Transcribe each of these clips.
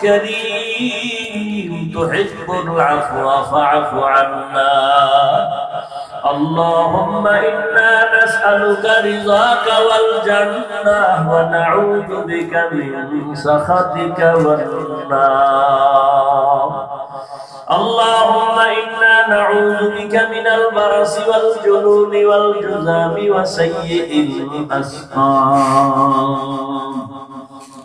كريم تحب العفو فاعف عنا اللهم إنا نسألك رضاك والجنة ونعوذ بك من سخطك والنار اللهم إنا نعوذ بك من البرص والجنون والجذام وسيء الأسقام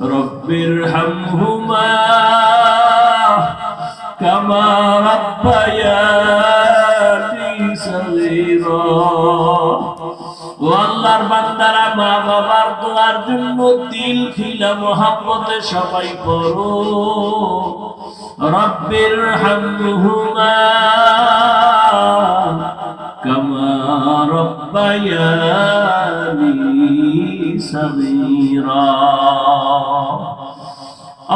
رب ارحمهما كما ربياني صغيرا ও আল্লাহর বান্দারা মা বাবার দোয়ার জন্য দিল খিলা মোহাম্মতে সবাই পড়ো রব্বির হামহুমা কামা রব্বায়ানি সগীরা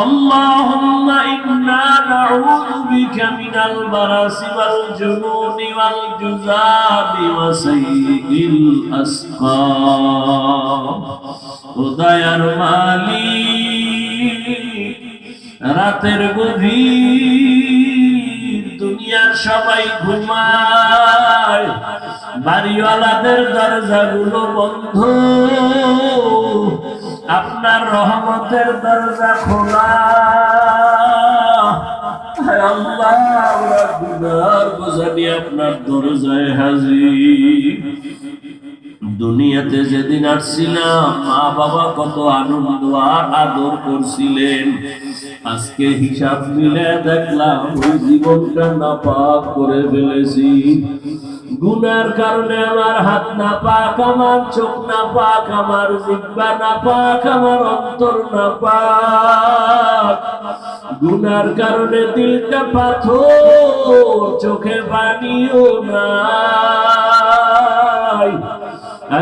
اللهم إنا نعوذ بك من البرس والجنون والجذاب وسيء الأسقام উদয়ার মালিক রাতের গভীর দুনিয়ার সবাই ঘুমায় বাড়িওয়ালাদের দরজাগুলো বন্ধ আপনার রহমতের দরজা খোলা। আপনার দরজায় হাজির। দুনিয়াতে যেদিন আসছিলাম মা বাবা কত আনন্দ আর আদর করছিলেন। আজকে হিসাব মিলে দেখলাম জীবনটা নাপাক করে ফেলেছি। গুনার কারণে আমার হাত না পাক আমার চোখ না পাক আমার জিব্বা না পাক আমার অন্তর না পাক গুনার কারণে দিলটা পাথর চোখে পানিও আয়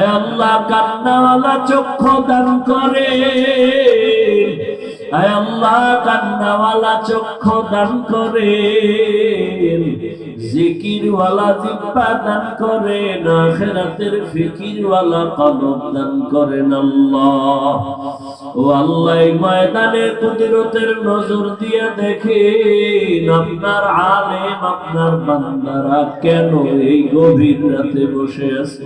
আল্লাহ, কান্নাওয়ালা চক্ষু দান করে। আল্লাহ, কান্নাওয়ালা চক্ষু দান করে। জিকিরওয়ালা জিব্বা দান আখেরাতের ফিকিরওয়ালা দান করেন আল্লাহ। ও আল্লাহ ময়দানে কুদরতের নজর দিয়ে দেখেন আপনার আলেম, আপনার বান্দারা কেন এই গভীর রাতে বসে আছে?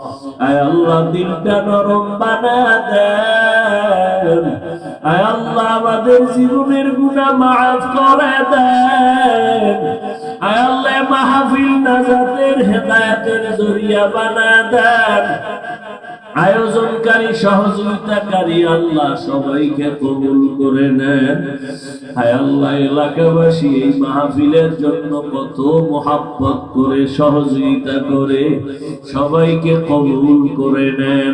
আল্লাহ, দিলটা নরম বানা দেন। আল্লাহ, আমাদের জীবনের গুণা মাফ করে দেন। আল্লাহ, মাহফিল নাজাতের হেদায়েতের জরিয়া বানা দেন। আয়োজনকারী, সহযোগিতাকারী আল্লাহ সবাইকে কবুল করে নেন। হায় আল্লাহ, এলাকাবাসী এই মাহফিলের জন্য কত মোহাব্বত করে, সহযোগিতা করে সবাইকে কবুল করে নেন।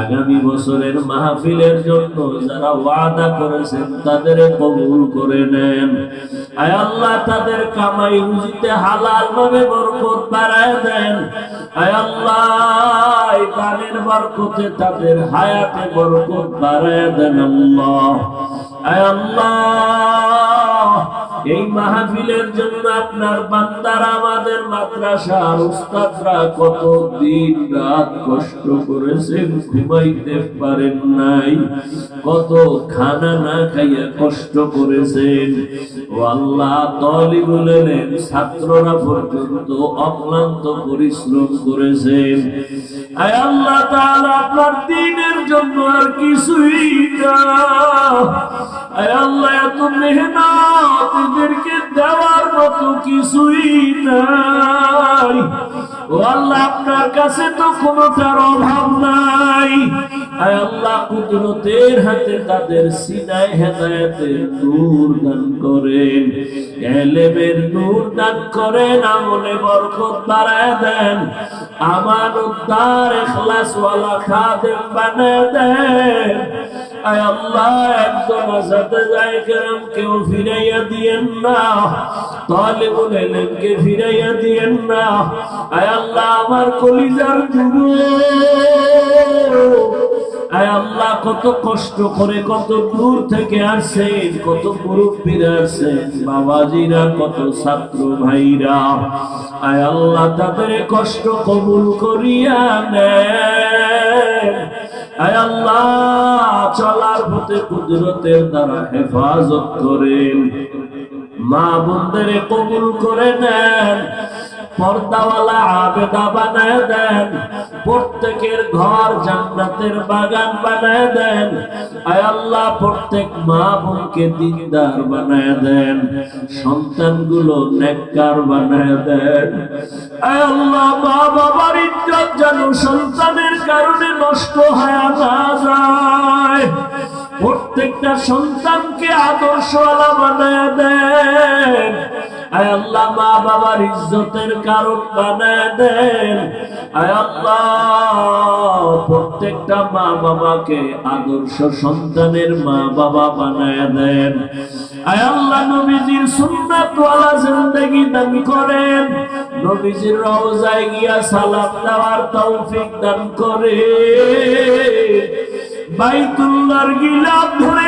আগামী বছরের মাহফিলের জন্য যারা ওয়াদা করেছেন, তাদের কবুল করে নেন। আয় আল্লাহ, তাদের কামাই রুজিতে হালাল ভাবে বরকত বাড়ায় দেন। আল্লাহ তাদের হায়াতে বরকত বাড়ায় দেন আল্লাহ। আল্লাহ। এই মাহফিলের জন্য আপনার বান্দারা আমাদের মাদ্রাসার উস্তাদরা কত দিন রাত কষ্ট করেছেন ঘুমাইতে পারেন নাই। কত খানা না খাইয়া কষ্ট করেছেন। ও আল্লাহ তলিবুল এলেম ছাত্ররা পর্যন্ত অক্লান্ত পরিশ্রম করেছেন। আয় আল্লাহ তাআলা, আপনার দিনের জন্য আর কিছুই না। আয় আল্লাহ, এত মেহনত এদেরকে দেওয়ার মতো কিছুই নাই। আল্লাহ, আপনার কাছে তো কোনোটার অভাব নাই। আল্লাহ, কুদরতের হাতে তাদের সিনায় হেদায়েতের নূর দান করেন। এলেমের নূর দান করেন, আমলে বরকত বাড়ায় দেন। আমার উদ্ধার এখলাস ওয়ালা খাদেম বানায় দেন। আয় আল্লাহ একদম আসাতে যায় কেরাম, কেউ ফিরাইয়া দিয়েন না। ইলমকে ফিরাইয়া দিয়েন না। আয় আল্লাহ, আমার কলিজার আল্লাহ, কত কষ্ট করে, কত দূর থেকে আসেন কত মুরব্বীরা আসেন বাবাজিরা, কত ছাত্র ভাইরা। আয় আল্লাহ, তাদের কষ্ট কবুল করিয়া নেন। আয় আল্লাহ চলার পথে কুদরতের দ্বারা হেফাজত করেন। মা বোনদের কবুল করে নেন। পর্দাওয়ালা আবেদা বানায় দেন, প্রত্যেকের ঘর জান্নাতের বাগান বানায় দেন। আয় আল্লাহ, প্রত্যেক মা বোনকে দিনদার বানায় দেন, সন্তানগুলো নেককার বানায় দেন। আয় আল্লাহ মা বাবার ইজ্জত যেন সন্তানের কারণে নষ্ট হয়ে না যায়। প্রত্যেকটা সন্তানকে আদর্শওয়ালা বানায় দেন। আয় আল্লাহ মা বাবার ইজ্জতের কারণ বানায় দেন। আল্লাহ, প্রত্যেকটা মা বাবাকে আদর্শ সন্তানের মা বাবা বানায় দেন। আল্লাহ, নবীজির সুন্নাত জিন্দেগি দান করেন। নবীজির রওজায় গিয়া সালাম দেওয়ার তৌফিক দান করে। বাইতুল্লাহর গিলাপ ধরে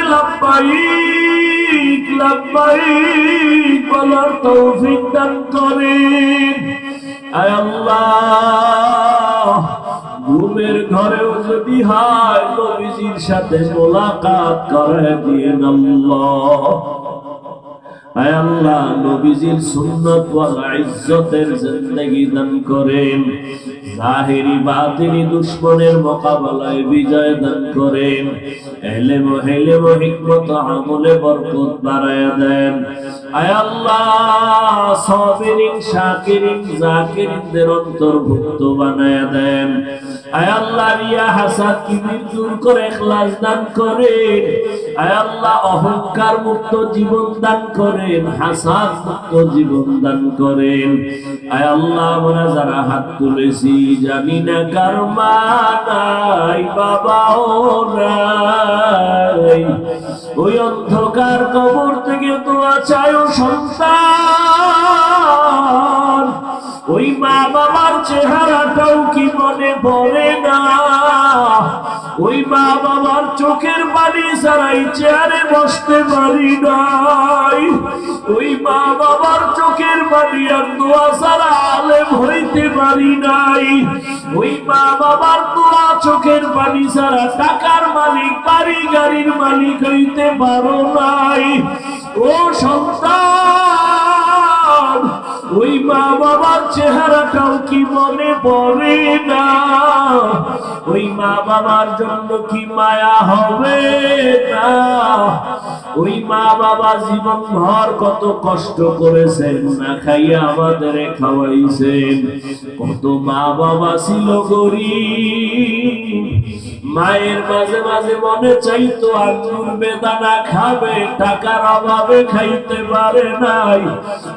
লাব্বাইক লাব্বাইক বলার তৌফিক দান করেন ঘুমের ঘরেও যদি হয়, নবীজির সাথে মোলাকাত করে দিয়ে আল্লাহ। আল্লাহ, নবীজির সুন্নত ইজ্জতের দান করেন। বাতিনি দুশ্মনের মোকাবেলায় বিজয় দান করেন। এলেম হেলেম হিকমত আমলে বরকত বাড়ায় দেন। আয় আল্লাহ সাবিরিন শাকিরিন, জাকিরিনদের অন্তর্ভুক্ত বানায় দেন। দান করেন অহংকার মুক্ত জীবন দান করেন, হাসাদ মুক্ত জীবন দান করেন। আয় আল্লাহ আমরা যারা হাত তুলেছি জানি না কার মা ওই অন্ধকার কবর থেকে দোয়া চায় সন্তান। ওই মা বাবার চেহারাটাও কি মনে পড়ে না? ওই মা বাবার চোখের পানি ছাড়াই চেয়ারে বসতে পারি নাই। ওই মা বাবার চোখের পানি আর দোয়া ছাড়া আলেম হইতে পারি নাই। ওই মা বাবার দোয়া চোখের পানি ছাড়া টাকার মালিক, বাড়ি গাড়ির মালিক হইতে পারো নাই। ও সন্তান! চেহারাটাও কি মনে পড়ে না? ওই মা বাবার জন্য কি মায়া হবে না? ওই মা বাবা জীবন ভর কত কষ্ট করেছেন, না খাইয়া আমাদের খাওয়াইছেন। কত মা বাবা ছিল গরিব। মায়ের মাঝে মাঝে মনে চাইতো, আঙ্গুর বেদানা খাবে, টাকার অভাবে খাইতে পারে নাই।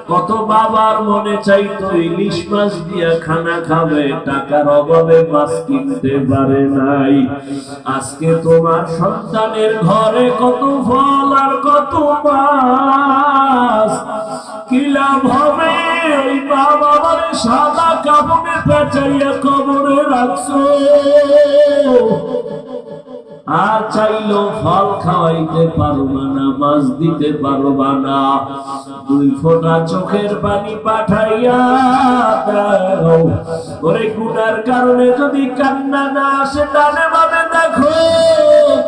কত বাবার মনে চাইতো, ইলিশ মাছ দিয়া খানা খাবে, টাকার অভাবে মাছ কিনতে পারে নাই। আজকে তোমার সন্তানের ঘরে কত ফল আর কত মাছ। কি লাভ হবে? ওই মা বাবার সাদা কবরে রাখছো। আর চাইলেও ফল খাওয়াইতে পারবা না মাছ দিতে পারবা না। দুই ফোঁটা চোখের পানি পাঠাইয়া ওরে গুনার কারণে যদি কান্না না আসে, ডানে বামে দেখো,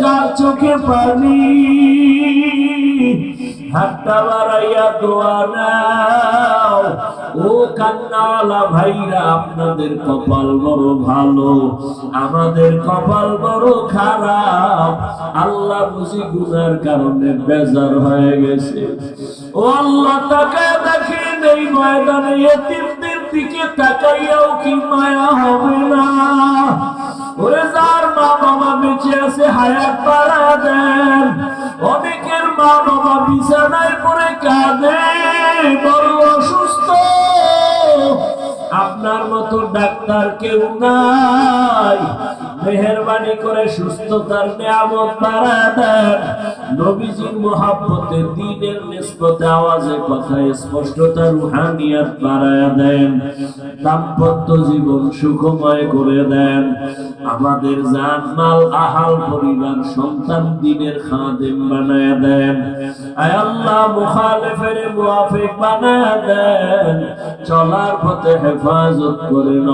কার চোখে পানি? আপনাদের কপাল বড় ভালো, আমাদের কপাল বড় খারাপ। আল্লাহ বুঝি গুনার কারণে বেজার হয়ে গেছে। ও আল্লাহ তাকে দেখে নেই ময়দানে দিকে তাকাইয়াও কি মায়া হবে না। ওরে যার মা বাবা বেঁচে আছে, হায়াত বাড়া দেন। অনেকের মা বাবা বিছানায় পরে কাঁদে বড় আপনার মতো ডাক্তার কেউ নাই। মেহরবানি করে সুস্থতার নিয়ামত বাড়া দেন। নবীজির মোহাব্বতে, দিনের নিসবতে আওয়াজে কথা স্পষ্টতা, রুহানিয়াত বাড়ায়া দেন। দাম্পত্য জীবন সুখময় করে দেন। আমাদের জান মাল আহাল পরিবার, সন্তান দিনের খাদেম বানায়া দেন। আয় আল্লাহ, মুখালেফের মুআফিক বানায়া দেন। চলার পথে হেফাজত করেন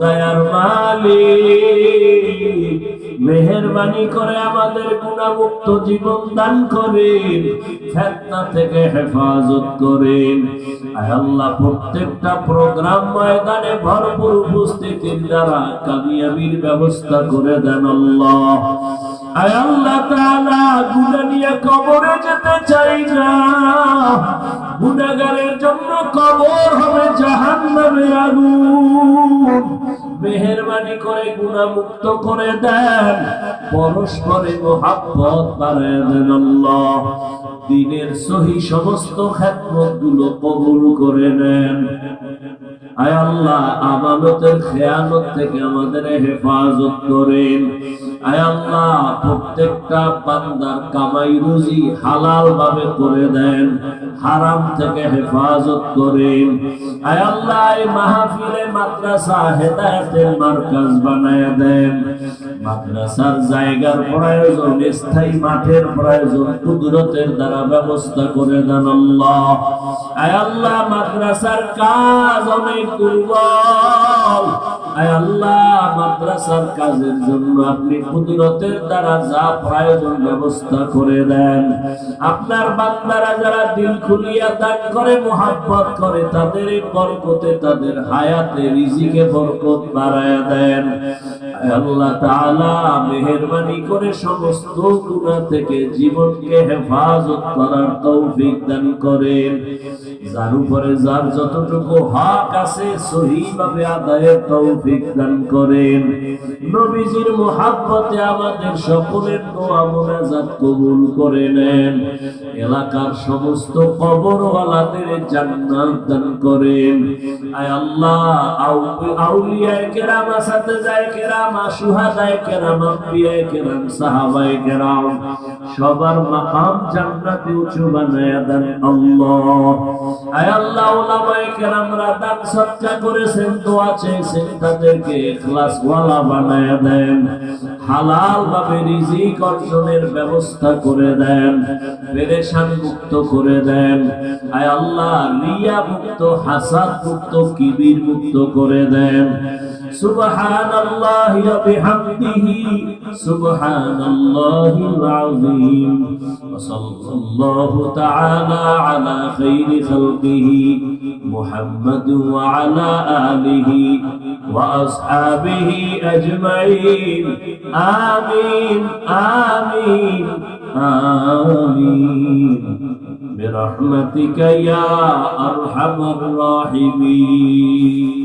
দয়ার মালিক মেহরবানি করে আমাদের গুণামুক্ত জীবন দান করেন, ফেতনা থেকে হেফাজত করেন। আল্লাহ, প্রত্যেকটা প্রোগ্রাম ময়দানে ভরপুর উপস্থিতির দ্বারা কামিয়াবির ব্যবস্থা করে দেন আল্লাহ। কবরে যেতে চাই না। গুনাহগারের জন্য কবর জাহান্নামের আগুন। মেহরবানি করে করে দেন। পরস্পরে বাড়ায় দেন আল্লাহ। দিনের সহি সমস্ত খেদমতগুলো কবুল করে নেন। আয় আল্লাহ, আমানতের খেয়ানত থেকে আমাদের হেফাজত করেন। আয় প্রত্যেকটা বান্দার কামাই রুজি হালাল ভাবে করে দেন, হারাম থেকে হেফাজত করেন। আয় মাহফিলে মাদ্রাসা হেদায়েতের মার্কাজ বানায় দেন। মাদ্রাসার জায়গার প্রয়োজন, স্থায়ী মাঠের প্রয়োজন, কুদরতের দ্বারা ব্যবস্থা করে দেন আল্লাহ। আয় মাদ্রাসার কাজ অনেক দুর্বল। আয় আল্লাহ করে মেহেরবানি করে সমস্ত গুনাহ থেকে জীবনকে হেফাজত করার তৌফিক দান করেন। যার উপরে যার যতটুকু হক আছে, সহিভাবে আদায়ের তৌফিক দান করেন। নবীজির মোহাব্বতে আমাদের সকলের দোয়া মোনাজাত কবুল করে নেন। এলাকার সমস্ত কবরওয়ালাদের জান্নাত দান করেন। আয় আল্লাহ আউ- আউলিয়ায়ে কেরাম যায় কেরাম সুহাদায়ে কেরাম, আম্বিয়ায়ে কেরাম, সাহাবায়ে কেরাম, সবার মাকাম জান্নাতে উঁচু বানায়া দেন আল্লাহ। ব্যবস্থা করে দেন পেরেশান মুক্ত করে দেন, আয় আল্লাহ রিয়া মুক্ত হাসাদ মুক্ত কিবির মুক্ত করে দেন। سبحان الله وبحمده سبحان الله العظيم. وصلى الله تعالى على خير خلقه محمد وعلى آله وأصحابه أجمعين. آمين آمين آمين. برحمتك يا أرحم الراحمين.